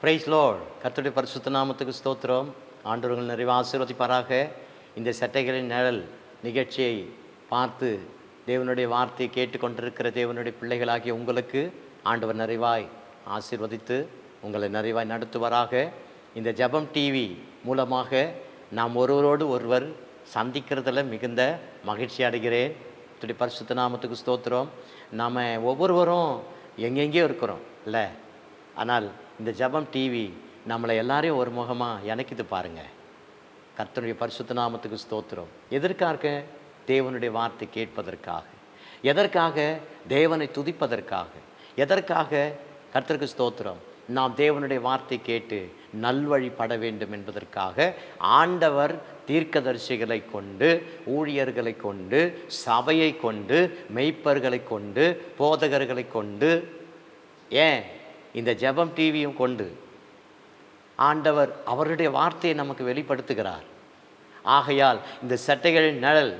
Price load கத்துடைய பரிசுத்த நாமத்துக்கு ஸ்தோத்திரம். ஆண்டவர்கள் நிறைவு ஆசீர்வதிப்பாராக. இந்த சட்டைகளின் நிழல் நிகழ்ச்சியை பார்த்து தேவனுடைய வார்த்தையை கேட்டுக்கொண்டிருக்கிற தேவனுடைய பிள்ளைகளாகிய உங்களுக்கு ஆண்டவர் நிறைவாய் ஆசீர்வதித்து உங்களை நிறைவாய் நடத்துவராக. இந்த ஜெபம் டிவி மூலமாக நாம் ஒருவரோடு ஒருவர் சந்திக்கிறதுல மிகுந்த மகிழ்ச்சி அடைகிறேன். கர்த்தருடைய பரிசுத்த நாமத்துக்கு ஸ்தோத்திரம். நாம் ஒவ்வொருவரும் எங்கெங்கேயோ இருக்கிறோம் இல்லை? ஆனால் இந்த ஜெபம் டிவி நம்மளை எல்லாரையும் ஒரு முகமாக இணைக்குது பாருங்கள் கர்த்தனுடைய பரிசுத்த நாமத்துக்கு ஸ்தோத்திரம். எதற்காக? தேவனுடைய வார்த்தை கேட்பதற்காக. எதற்காக? தேவனை துதிப்பதற்காக. எதற்காக? கர்த்தருக்கு ஸ்தோத்திரம். நாம் தேவனுடைய வார்த்தை கேட்டு நல்வழிப்பட வேண்டும் என்பதற்காக ஆண்டவர் தீர்க்கதரிசிகளை கொண்டு ஊழியர்களை கொண்டு சபையை கொண்டு மெய்ப்பர்களை கொண்டு போதகர்களை கொண்டு ஏன்? இந்த ஜெபம் டிவியும் கொண்டு ஆண்டவர் அவருடைய வார்த்தையை நமக்கு வெளிப்படுத்துகிறார். ஆகையால் இந்த சட்டைகள் நிழல்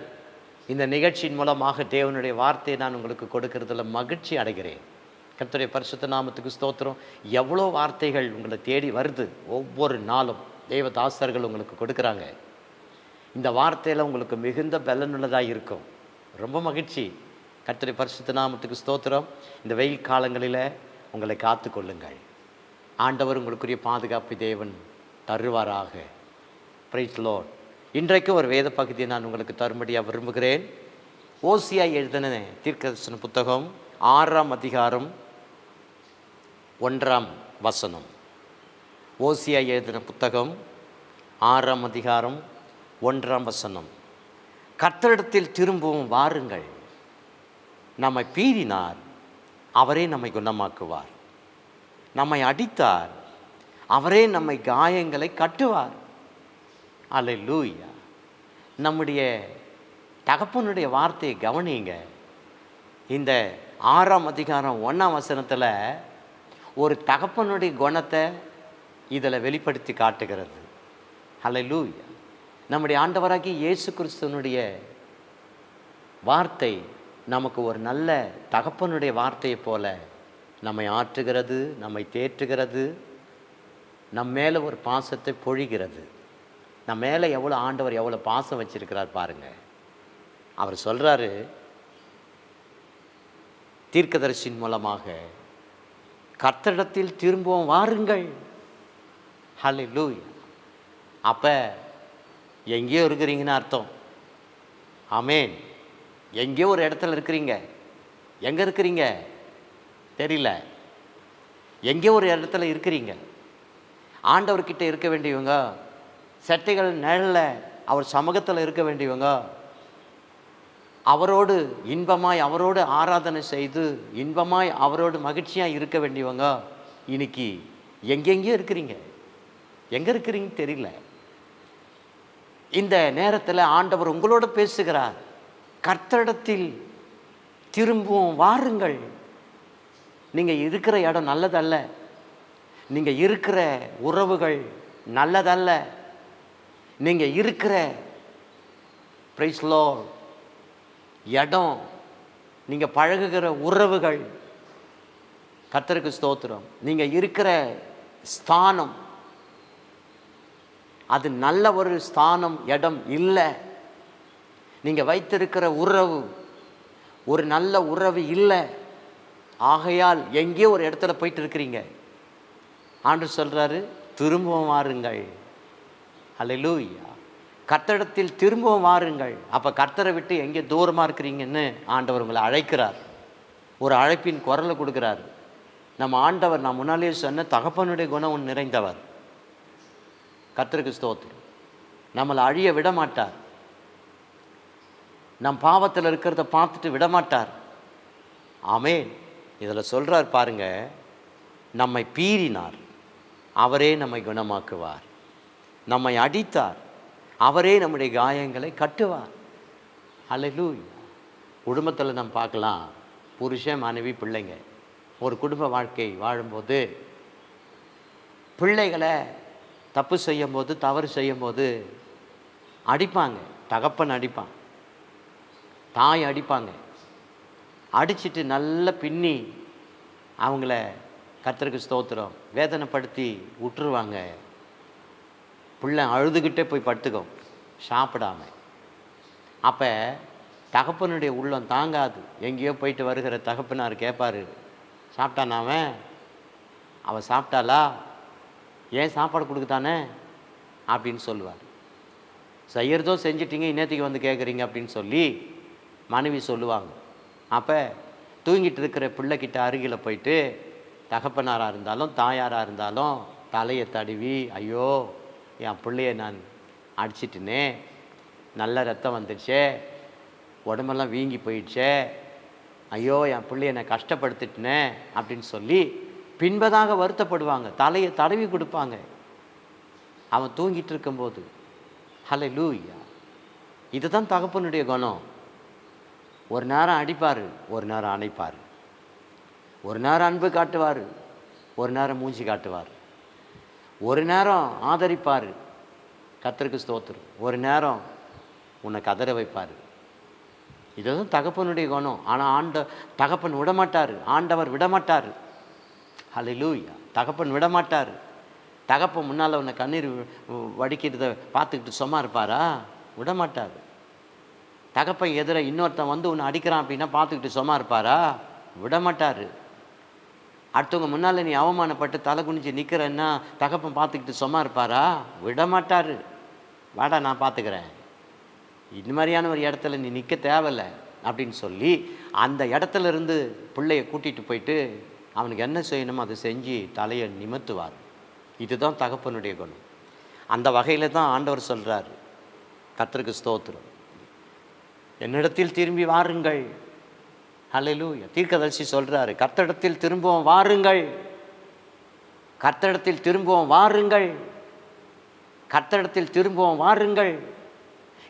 இந்த நிகழ்ச்சியின் மூலமாக தேவனுடைய வார்த்தையை நான் உங்களுக்கு கொடுக்கறதுல மகிழ்ச்சி அடைகிறேன். கர்த்தருடைய பரிசுத்த நாமத்துக்கு ஸ்தோத்திரம். எவ்வளோ வார்த்தைகள் உங்களை தேடி வருது ஒவ்வொரு நாளும் தேவதாசர்கள் உங்களுக்கு கொடுக்குறாங்க. இந்த வார்த்தையில் உங்களுக்கு மிகுந்த பலனுள்ளதாக இருக்கும். ரொம்ப மகிழ்ச்சி. கர்த்தருடைய பரிசுத்த நாமத்துக்கு ஸ்தோத்திரம். இந்த வெயில் காலங்களில் உங்களை காத்து கொள்ளுங்கள் ஆண்டவர் உங்களுக்குரிய பாதுகாப்பு தேவன் தருவாராக. பிரைஸ் லோட் இன்றைக்கு ஒரு வேத பகுதியை நான் உங்களுக்கு தரும்படியாக விரும்புகிறேன். ஓசியா எழுதின தீர்க்கதர்சன புத்தகம் ஆறாம் அதிகாரம் ஒன்றாம் வசனம். ஓசியா எழுதின புத்தகம் ஆறாம் அதிகாரம் ஒன்றாம் வசனம். கர்த்தரிடத்தில் திரும்பவும் வாருங்கள். நம்மை பீறினார் அவரே நம்மை குணமாக்குவார். நம்மை அடித்தார். அவரே நம்மை காயங்களை கட்டுவார். அல்ல லூயா நம்முடைய தகப்பனுடைய வார்த்தையை கவனிங்க இந்த ஆறாம் அதிகாரம் ஒன்றாம் வசனத்தில் ஒரு தகப்பனுடைய குணத்தை இதில் வெளிப்படுத்தி காட்டுகிறது. அல்ல லூயா நம்முடைய ஆண்டவராகி இயேசு கிறிஸ்துவனுடைய வார்த்தை நமக்கு ஒரு நல்ல தகப்பனுடைய வார்த்தையை போல நம்மை ஆற்றுகிறது நம்மை தேற்றுகிறது நம் மேலே ஒரு பாசத்தை பொழிகிறது. நம்ம மேலே எவ்வளோ ஆண்டவர் எவ்வளோ பாசம் வச்சிருக்கிறார் பாருங்கள் அவர் சொல்கிறாரு தீர்க்கதரிசின் மூலமாக கர்த்தரிடத்தில் திரும்பவும் வாருங்கள். ஹலே லூய் அப்போ எங்கேயோ இருக்கிறீங்கன்னு அர்த்தம். ஆமேன் எங்கேயோ ஒரு இடத்துல இருக்கிறீங்க? எங்கே இருக்கிறீங்க? தெரியல. எங்கேயோ ஒரு இடத்துல இருக்கிறீங்க? ஆண்டவர்கிட்ட இருக்க வேண்டியவங்க சட்டைகள் நிழல அவர் சமூகத்தில் இருக்க வேண்டியவங்க அவரோடு இன்பமாய் அவரோடு ஆராதனை செய்து இன்பமாய் அவரோடு மகிழ்ச்சியாக இருக்க வேண்டியவங்க இன்னைக்கு எங்கெங்கேயோ இருக்கிறீங்க. எங்கே இருக்கிறீங்க தெரியல. இந்த நேரத்தில் ஆண்டவர் உங்களோட பேசுகிறார். கர்த்தரிடத்தில் திரும்பவும் வாருங்கள். நீங்கள் இருக்கிற இடம் நல்லதல்ல. நீங்கள் இருக்கிற உறவுகள் நல்லதல்ல. நீங்கள் இருக்கிற பிரைஸ்லோ இடம் நீங்கள் பழகுகிற உறவுகள் கத்தருக்கு ஸ்தோத்திரம். நீங்கள் இருக்கிற ஸ்தானம் அது நல்ல ஒரு ஸ்தானம் இடம் இல்லை. நீங்கள் வைத்திருக்கிற உறவு ஒரு நல்ல உறவு இல்லை. ஆகையால் எங்கேயோ ஒரு இடத்துல போயிட்டு இருக்கிறீங்க. ஆண்டு சொல்கிறாரு திரும்பவும் வாருங்கள். அல்லூயா கர்த்தரிடத்தில் திரும்பவும் வாருங்கள். அப்போ கர்த்தரை விட்டு எங்கே தூரமாக இருக்கிறீங்கன்னு ஆண்டவர் உங்களை அழைக்கிறார். ஒரு அழைப்பின் குரலை கொடுக்குறாரு. நம்ம ஆண்டவர் நான் முன்னாலேயே சொன்ன தகப்பனுடைய குணம் ஒன்று நிறைந்தவர். கர்த்தருக்கு ஸ்தோத்திரம். நம்மளை அழிய விட மாட்டார். நம் பாவத்தில் இருக்கிறத பார்த்துட்டு விடமாட்டார். ஆமேன். இதில் சொல்கிறார் பாருங்க நம்மை பீறினார் அவரே நம்மை குணமாக்குவார். நம்மை அடித்தார் அவரே நம்முடைய காயங்களை கட்டுவார். அல்லூயா குடும்பத்தில் நம்ம பார்க்கலாம் புருஷன் மனைவி பிள்ளைங்க ஒரு குடும்ப வாழ்க்கை வாழும்போது பிள்ளைகளை தப்பு செய்யும்போது தவறு செய்யும்போது அடிப்பாங்க தகப்பன் அடிப்பான். தாய் அடிப்பாங்க. அடிச்சுட்டு நல்லா பின்னி அவங்கள கத்தருக்கு ஸ்தோத்திரம். வேதனைப்படுத்தி விட்டுருவாங்க பிள்ளை அழுதுகிட்டே போய் படுத்துக்கும் சாப்பிடாம. அப்போ தகப்பனுடைய உள்ளம் தாங்காது. எங்கேயோ போயிட்டு வருகிற தகப்பனார் கேட்பார் சாப்பிட்டானா அவன்? அவள் சாப்பிட்டாளா? ஏன் சாப்பாடு கொடுக்குதானே அப்படின்னு சொல்லுவார். செய்யறதோ செஞ்சிட்டிங்க இன்னத்துக்கு வந்து கேட்குறீங்க அப்படின்னு சொல்லி மனைவி சொல்லுவாங்க. அப்போ தூங்கிட்டு இருக்கிற பிள்ளைக்கிட்ட அருகில் போயிட்டு தகப்பனாராக இருந்தாலும் தாயாராக இருந்தாலும் தலையை தடுவி ஐயோ என் பிள்ளைய நான் அடிச்சிட்டுனே நல்ல ரத்தம் வந்துடுச்சே உடம்பெல்லாம் வீங்கி போயிடுச்சே ஐயோ என் பிள்ளைய நான் கஷ்டப்படுத்திட்டேனே அப்படின்னு சொல்லி பின்பதாக வருத்தப்படுவாங்க. தலையை தடவி கொடுப்பாங்க. அவன் தூங்கிட்டு இருக்கும்போது ஹலே லூயா இதுதான் தகப்பனுடைய குணம். ஒரு நேரம் அடிப்பார் ஒரு நேரம் அணைப்பார். ஒரு நேரம் அன்பு காட்டுவார் ஒரு நேரம் மூஞ்சி காட்டுவார். ஒரு நேரம் ஆதரிப்பார் கத்தருக்கு ஸ்தோத்திரம். ஒரு நேரம் உன்னை கதற வைப்பார். இதுதான் தகப்பனுடைய குணம். ஆனால் ஆண்ட தகப்பன் விடமாட்டார். ஆண்டவர் விடமாட்டார். ஹalleluya. தகப்பன் விடமாட்டார். தகப்பன் முன்னால் உன்னை கண்ணீர் வடிக்கிறத பார்த்துக்கிட்டு சும்மா இருப்பாரா? விடமாட்டார். தகப்பன் எதிர இன்னொருத்தன் வந்து உன்னை அடிக்கிறான் அப்படின்னா பார்த்துக்கிட்டு சும்மா இருப்பாரா? விடமாட்டார். அடுத்தவங்க முன்னால் நீ அவமானப்பட்டு தலை குனிஞ்சு நிற்கிறன்னா தகப்பன் பார்த்துக்கிட்டு சும்மா இருப்பாரா? விடமாட்டார். வாடா நான் பார்த்துக்கிறேன். இந்த மாதிரியான ஒரு இடத்துல நீ நிற்க தேவையில்லை அப்படின்னு சொல்லி அந்த இடத்துல இருந்து பிள்ளைய கூட்டிகிட்டு போயிட்டு அவனுக்கு என்ன செய்யணுமோ அதை செஞ்சு தலையை நிமித்துவார். இதுதான் தகப்பனுடைய குணம். அந்த வகையில் தான் ஆண்டவர் சொல்கிறார் கர்த்தருக்கு ஸ்தோத்திரம். என்னிடத்தில் திரும்பி வாருங்கள். ஹalleluya தீர்க்கதரிசி சொல்கிறாரு கர்த்தடத்தில் திரும்பவும் வாருங்கள். கர்த்தடத்தில் திரும்பவும் வாருங்கள். கர்த்தடத்தில் திரும்பவும் வாருங்கள்.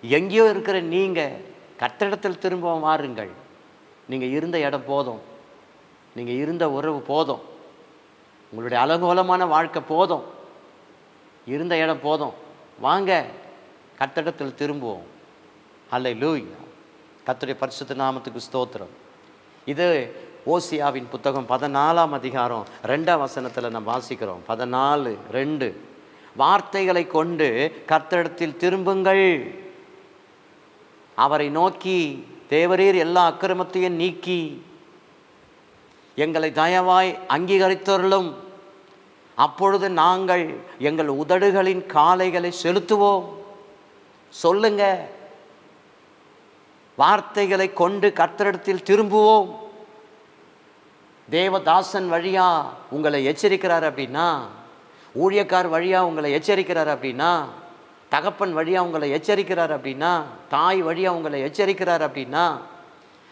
எங்கேயோ இருக்கிற நீங்கள் கர்த்தடத்தில் திரும்பவும் வாருங்கள். நீங்கள் இருந்த இடம் போதும். நீங்கள் இருந்த உறவு போதும். உங்களுடைய அலங்கோலமான வாழ்க்கை போதும். இருந்த இடம் போதும். வாங்க கர்த்தரிடத்தில் திரும்புவோம். அல்ல லூயா கத்துடைய பரிசுத்த நாமத்துக்கு ஸ்தோத்திரம். இது ஓசியாவின் புத்தகம் பதினாலாம் அதிகாரம் ரெண்டாம் வசனத்தில் நம்ம வாசிக்கிறோம். பதினாலு ரெண்டு. வார்த்தைகளை கொண்டு கர்த்தரிடத்தில் திரும்புங்கள். அவரை நோக்கி தேவரீர் எல்லா அக்கிரமத்தையும் நீக்கி எங்களை தயவாய் அங்கீகரித்தருளும். அப்பொழுது நாங்கள் எங்கள் உதடுகளின் காளைகளை செலுத்துவோம். சொல்லுங்கள் வார்த்தைகளை கொண்டு கர்த்தரிடத்தில் திரும்புவோம். தேவதாசன் வழியா உங்களை எச்சரிக்கிறார் அப்படின்னா ஊழியக்கார் வழியா உங்களை எச்சரிக்கிறார் அப்படின்னா தகப்பன் வழியா உங்களை எச்சரிக்கிறார் அப்படின்னா தாய் வழியா உங்களை எச்சரிக்கிறார் அப்படின்னா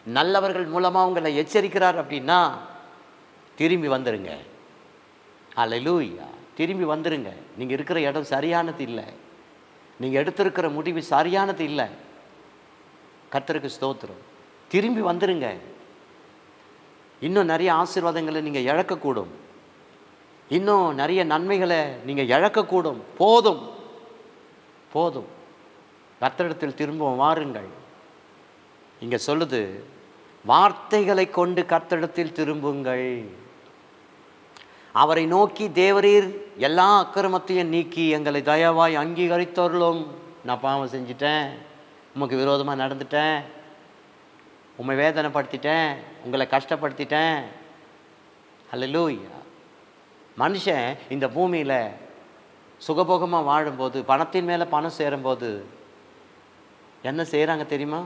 நல்லவர்கள் மூலமாக உங்களை எச்சரிக்கிறார் அப்படின்னா திரும்பி வந்துருங்க. அல்லேலூயா திரும்பி வந்துருங்க. நீங்கள் இருக்கிற இடம் சரியானது இல்லை. நீங்கள் எடுத்திருக்கிற முடிவு சரியானது இல்லை. கர்த்தருக்கு ஸ்தோத்திரம். திரும்பி வந்துடுங்க இன்னும் நிறைய ஆசீர்வாதங்களை நீங்கள் இழக்கக்கூடும். இன்னும் நிறைய நன்மைகளை நீங்கள் இழக்கக்கூடும். போதும். போதும். கர்த்தரிடத்தில் திரும்பவும் வாருங்கள். இங்கே சொல்லுது வார்த்தைகளை கொண்டு கர்த்தரிடத்தில் திரும்புங்கள். அவரை நோக்கி தேவரீர் எல்லா அக்கிரமத்தையும் நீக்கி எங்களை தயவாய் அங்கீகரித்தருளும். நான் பாவம் செஞ்சிட்டேன். உமக்கு விரோதமாக நடந்துட்டேன். உண்மை வேதனைப்படுத்திட்டேன். உங்களை கஷ்டப்படுத்திட்டேன். அல்லேலூயா மனுஷன் இந்த பூமியில் சுகபோகமாக வாழும்போது பணத்தின் மேலே பணம் சேரும்போது என்ன செய்கிறாங்க தெரியுமா?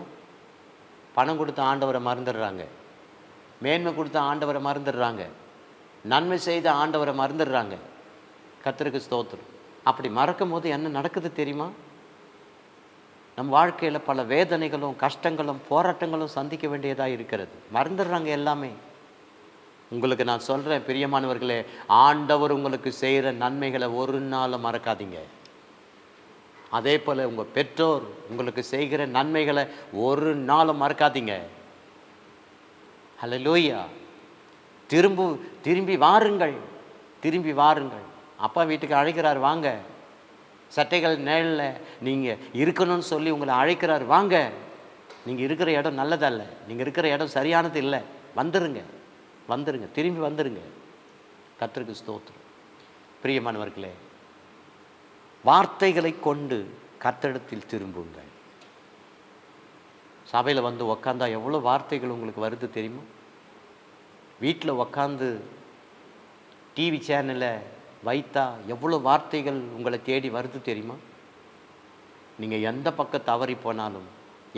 பணம் கொடுத்த ஆண்டவரை மறந்துடுறாங்க. மேன்மை கொடுத்த ஆண்டவரை மறந்துடுறாங்க. நன்மை செய்த ஆண்டவரை மறந்துடுறாங்க. கத்திரிக்கு ஸ்தோத்திரம். அப்படி மறக்கும் போது என்ன நடக்குது தெரியுமா? நம் வாழ்க்கையில் பல வேதனைகளும் கஷ்டங்களும் போராட்டங்களும் சந்திக்க வேண்டியதாக இருக்கிறது. மறந்துடுறாங்க எல்லாமே. உங்களுக்கு நான் சொல்கிறேன் பிரியமானவர்களே ஆண்டவர் உங்களுக்கு செய்கிற நன்மைகளை ஒரு நாளும் மறக்காதீங்க. அதே போல் உங்கள் பெற்றோர் உங்களுக்கு செய்கிற நன்மைகளை ஒரு நாளும் மறக்காதீங்க. ஹலோ ஹalleluya திரும்ப திரும்பி வாருங்கள். திரும்பி வாருங்கள். அப்பா வீட்டுக்கு அழைக்கிறார் வாங்க. சட்டைகள் நிழலில் நீங்கள் இருக்கணும்னு சொல்லி உங்களை அழைக்கிறார் வாங்க. நீங்கள் இருக்கிற இடம் நல்லதல்ல. நீங்கள் இருக்கிற இடம் சரியானது இல்லை. வந்துருங்க. வந்துருங்க. திரும்பி வந்துருங்க. கர்த்தருக்கு ஸ்தோத்திரம். பிரியமானவர்களே வார்த்தைகளை கொண்டு கத்தடத்தில் திரும்புங்கள். சபையில் வந்து உக்காந்தா எவ்வளோ வார்த்தைகள் உங்களுக்கு வருது தெரியுமா? வீட்டில் உக்காந்து டிவி சேனலை வைத்தா எவ்வளோ வார்த்தைகள் உங்களை தேடி வருது தெரியுமா? நீங்கள் எந்த பக்கம் தவறி போனாலும்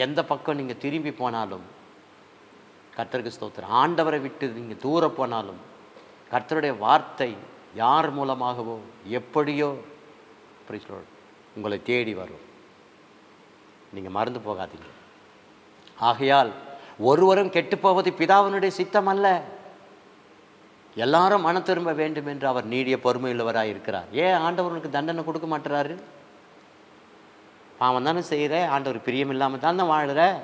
எந்த பக்கம் நீங்கள் திரும்பி போனாலும் கர்த்தருக்கு ஸ்தோத்திரம். ஆண்டவரை விட்டு நீங்கள் தூர போனாலும் கர்த்தருடைய வார்த்தை யார் மூலமாகவோ எப்படியோ praise உங்களை தேடி வரும். நீங்கள் மறந்து போகாதீங்க. ஆகையால் ஒருவரும் கெட்டுப்போவது பிதாவினுடைய சித்தம் அல்ல எல்லாரும் மன திரும்ப வேண்டும் என்று அவர் நீடிய பொறுமையுள்ளவராக இருக்கிறார். ஏன் ஆண்டவர் உனக்கு தண்டனை கொடுக்க மாட்டுறாரு? பாவம் தானே செய்கிற ஆண்டவர் பிரியம் இல்லாமல் தானே வாழ்கிற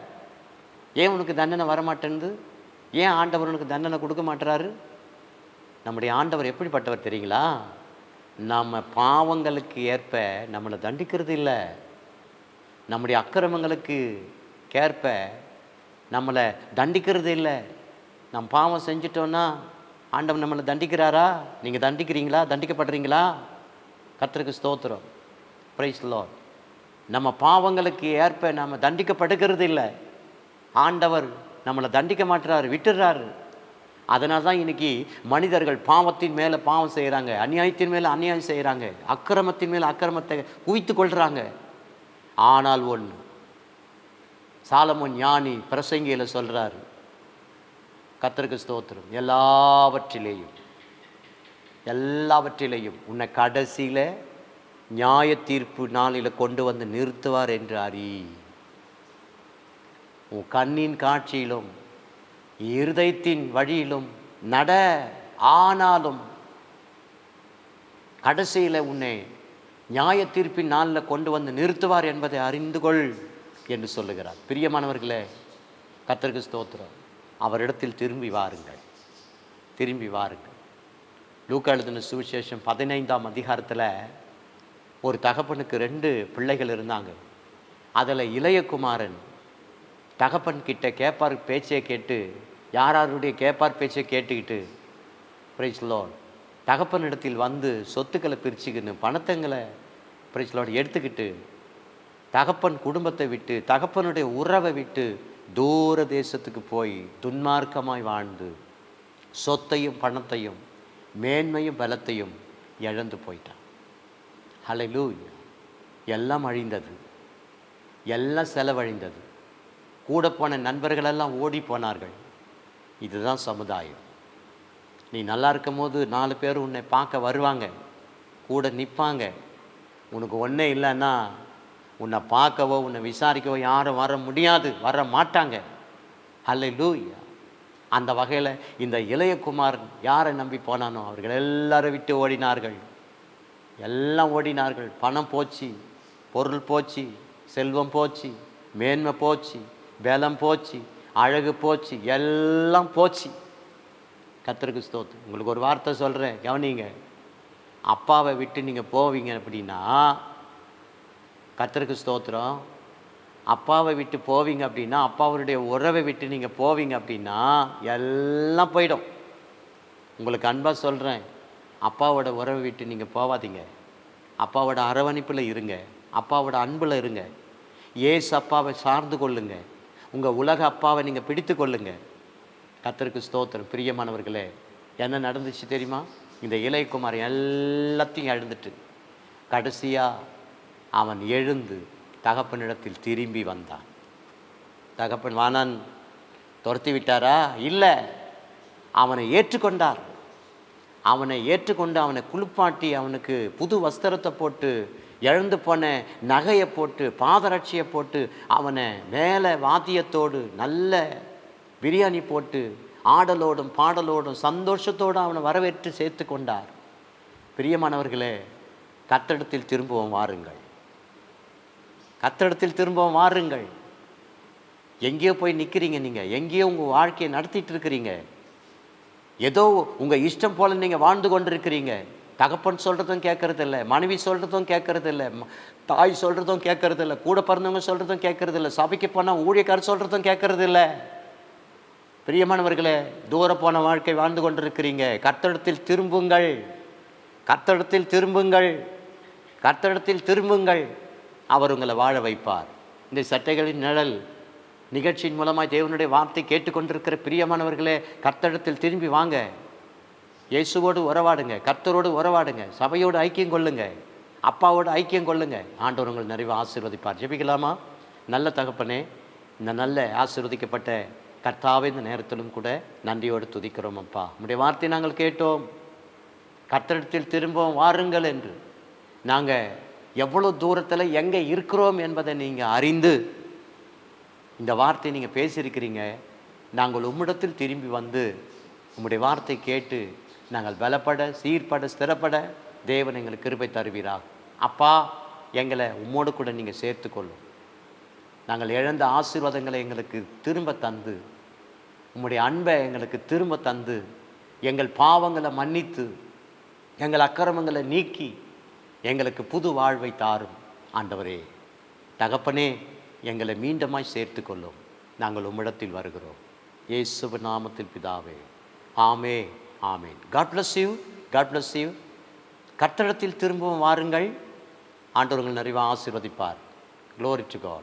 ஏன் உனக்கு தண்டனை வர ஏன் ஆண்டவர் உனக்கு தண்டனை கொடுக்க மாட்டுறாரு? நம்முடைய ஆண்டவர் எப்படிப்பட்டவர் தெரியுங்களா? நம்ம பாவங்களுக்கு ஏற்ப நம்மளை தண்டிக்கிறது இல்லை. நம்முடைய அக்கிரமங்களுக்கு ஏற்ப நம்மளை தண்டிக்கிறது இல்லை. நம்ம பாவம் செஞ்சிட்டோன்னா ஆண்டவன் நம்மளை தண்டிக்கிறாரா? நீங்கள் தண்டிக்கிறீங்களா? தண்டிக்கப்படுறீங்களா? கர்த்தருக்கு ஸ்தோத்திரம். ப்ரைஸ் லார்ட் நம்ம பாவங்களுக்கு ஏற்ப நம்ம தண்டிக்கப்படுகிறது இல்லை. ஆண்டவர் நம்மளை தண்டிக்க மாட்டுறாரு விட்டுறாரு. அதனால தான் இன்னைக்கு மனிதர்கள் பாவத்தின் மேலே பாவம் செய்கிறாங்க அநியாயத்தின் மேலே அநியாயம் செய்கிறாங்க அக்கிரமத்தின் மேலே அக்கிரமத்தை குவித்து கொள்கிறாங்க ஆனால் ஒன்று சாலமோன் ஞானி பிரசங்கியில் சொல்கிறாரு கத்தருக்கு ஸ்தோத்திரம். எல்லாவற்றிலேயும் எல்லாவற்றிலேயும் உன்னை கடைசியில் நியாய தீர்ப்பு நாளில் கொண்டு வந்து நிறுத்துவார் என்று அறி. உன் கண்ணின் காட்சியிலும் இருதயத்தின் வழியிலும் நட. ஆனாலும் கடைசியில் உன்னை நியாய தீர்ப்பின் நாளில் கொண்டு வந்து நிறுத்துவார் என்பதை அறிந்து கொள் என்று சொல்லுகிறார். பிரியமானவர்களே கத்தருக்கு ஸ்தோத்திரம். அவரிடத்தில் திரும்பி வாருங்கள். திரும்பி வாருங்கள். லூக்கா எழுதின சுவிசேஷம் பதினைந்தாம் அதிகாரத்தில் ஒரு தகப்பனுக்கு ரெண்டு பிள்ளைகள் இருந்தாங்க. அதில் இளையகுமாரன் தகப்பன் கிட்ட கேப்பார் பேச்சை கேட்டு யாராருடைய கேப்பார் பேச்சை கேட்டுக்கிட்டு பிரைஸ் லோன் தகப்பனிடத்தில் வந்து சொத்துக்களை பிரிச்சுக்கின்னு பணத்தங்களை பிரைஸ் எடுத்துக்கிட்டு தகப்பன் குடும்பத்தை விட்டு தகப்பனுடைய உறவை விட்டு தூர தேசத்துக்கு போய் துன்மார்க்கமாய் வாழ்ந்து சொத்தையும் பணத்தையும் மேன்மையும் பலத்தையும் இழந்து போயிட்டான். ஹலலூ எல்லாம் அழிந்தது. எல்லாம் செலவழிந்தது. கூட போன நண்பர்களெல்லாம் ஓடி போனார்கள். இதுதான் சமுதாயம். நீ நல்லா இருக்கும் போது நாலு பேர் உன்னை பார்க்க வருவாங்க. கூட நிற்பாங்க உனக்கு ஒன்றே இல்லைன்னா உன்னை பார்க்கவோ உன்னை விசாரிக்கவோ யாரும் வர முடியாது வர மாட்டாங்க. ஹalleluya அந்த வகையில் இந்த இளையகுமார் யாரை நம்பி போனானோ அவர்கள் எல்லாரும் விட்டு ஓடினார்கள். எல்லாம் ஓடினார்கள். பணம் போச்சு பொருள் போச்சு செல்வம் போச்சு மேன்மை போச்சு பலம் போச்சு அழகு போச்சு எல்லாம் போச்சு. கத்திரிக்கு ஸ்தோத்து உங்களுக்கு ஒரு வார்த்தை சொல்கிறேன் கவனிங்க. அப்பாவை விட்டு நீங்கள் போவீங்க அப்படின்னா கத்தருக்கு ஸ்தோத்திரம். அப்பாவை விட்டு போவீங்க அப்படின்னா அப்பாவுடைய உறவை விட்டு நீங்கள் போவீங்க அப்படின்னா எல்லாம் போயிடும். உங்களுக்கு அன்பாக சொல்கிறேன் அப்பாவோட உறவை விட்டு நீங்கள் போகாதீங்க அப்பாவோட அரவணைப்பில் இருங்க. அப்பாவோட அன்பில் இருங்க. ஏசு அப்பாவை சார்ந்து கொள்ளுங்க. உங்கள் உலக அப்பாவை நீங்கள் பிடித்து கொள்ளுங்க. கத்தருக்கு ஸ்தோத்திரம். பிரியமானவர்களே என்ன நடந்துச்சு தெரியுமா? இந்த இளையகுமார் எல்லாத்தையும் எழுந்துட்டு கடைசியாக அவன் எழுந்து தகப்பனிடத்தில் திரும்பி வந்தான். தகப்பன் வானன் துரத்தி விட்டாரா? இல்லை. அவனை ஏற்றுக்கொண்டார். அவனை ஏற்றுக்கொண்டு அவனை குளிப்பாட்டி அவனுக்கு புது வஸ்திரத்தை போட்டு எழுந்து போன நகையை போட்டு பாதரட்சியை போட்டு அவனை மேலே வாத்தியத்தோடு நல்ல பிரியாணி போட்டு ஆடலோடும் பாடலோடும் சந்தோஷத்தோடு அவனை வரவேற்று சேர்த்து கொண்டார். பிரியமானவர்களே கத்தடத்தில் திரும்பவும் வாருங்கள். கத்தடத்தில் திரும்பவும் வாருங்கள். எங்கேயோ போய் நிற்கிறீங்க நீங்கள் எங்கேயோ உங்கள் வாழ்க்கையை நடத்திட்டு இருக்கிறீங்க. ஏதோ உங்கள் இஷ்டம் போல் நீங்கள் வாழ்ந்து கொண்டிருக்கிறீங்க. தகப்பன் சொல்கிறதும் கேட்கறதில்ல மனைவி சொல்கிறதும் கேட்குறதில்ல தாய் சொல்கிறதும் கேட்கறதில்ல கூட பிறந்தவங்க சொல்கிறதும் கேட்கறதில்ல சபைக்கு போனால் ஊழியக்காரர் சொல்கிறதும் கேட்கறதில்ல. பிரியமானவர்களே தூர போன வாழ்க்கை வாழ்ந்து கொண்டிருக்கிறீங்க. கத்தடத்தில் திரும்புங்கள். கத்தடத்தில் திரும்புங்கள். கத்தடத்தில் திரும்புங்கள். அவர் உங்களை வாழ வைப்பார். இந்த சட்டைகளின் நிழல் நிகழ்ச்சியின் மூலமாக தேவனுடைய வார்த்தை கேட்டுக்கொண்டிருக்கிற பிரியமானவர்களே கர்த்தடத்தில் திரும்பி வாங்க. இயேசுவோடு உறவாடுங்க கர்த்தரோடு உறவாடுங்க சபையோடு ஐக்கியம் கொள்ளுங்க அப்பாவோடு ஐக்கியம் கொள்ளுங்க. ஆண்டவர் உங்களை நிறைவு ஆசீர்வதிப்பார். ஜெபிக்கலாமா? நல்ல தகப்பனே இந்த நல்ல ஆசீர்வதிக்கப்பட்ட கர்த்தாவே இந்த நேரத்திலும் கூட நன்றியோடு துதிக்கிறோம் அப்பா. உடைய வார்த்தை நாங்கள் கேட்டோம். கர்த்தரிடத்தில் திரும்பவும் வாருங்கள் என்று. நாங்கள் எவ்வளோ தூரத்தில் எங்கே இருக்கிறோம் என்பதை நீங்கள் அறிந்து இந்த வார்த்தை நீங்கள் பேசியிருக்கிறீங்க. நாங்கள் உம்மிடத்தில் திரும்பி வந்து உம்முடைய வார்த்தை கேட்டு நாங்கள் பலப்பட சீர்பட ஸ்திரப்பட தேவன் எங்களுக்கு கிருபை தருவீரா அப்பா எங்களை உம்மோடு கூட நீங்கள் சேர்த்துக்கொள்ளும். நாங்கள் இழந்த ஆசீர்வாதங்களை எங்களுக்கு திரும்ப தந்து உம்முடைய அன்பை எங்களுக்கு திரும்ப தந்து எங்கள் பாவங்களை மன்னித்து எங்கள் அக்கிரமங்களை நீக்கி எங்களுக்கு புது வாழ்வை தாரும். ஆண்டவரே தகப்பனே எங்களை மீண்டமாய் சேர்த்து கொள்ளும் நாங்கள் உம்மிடத்தில் வருகிறோம். இயேசுவ நாமத்தில் பிதாவே. ஆமே ஆமேன். God bless you God bless you கட்டடத்தில் திரும்பவும் வாருங்கள். ஆண்டவர்கள் நிறைவாக ஆசீர்வதிப்பார். Glory to God.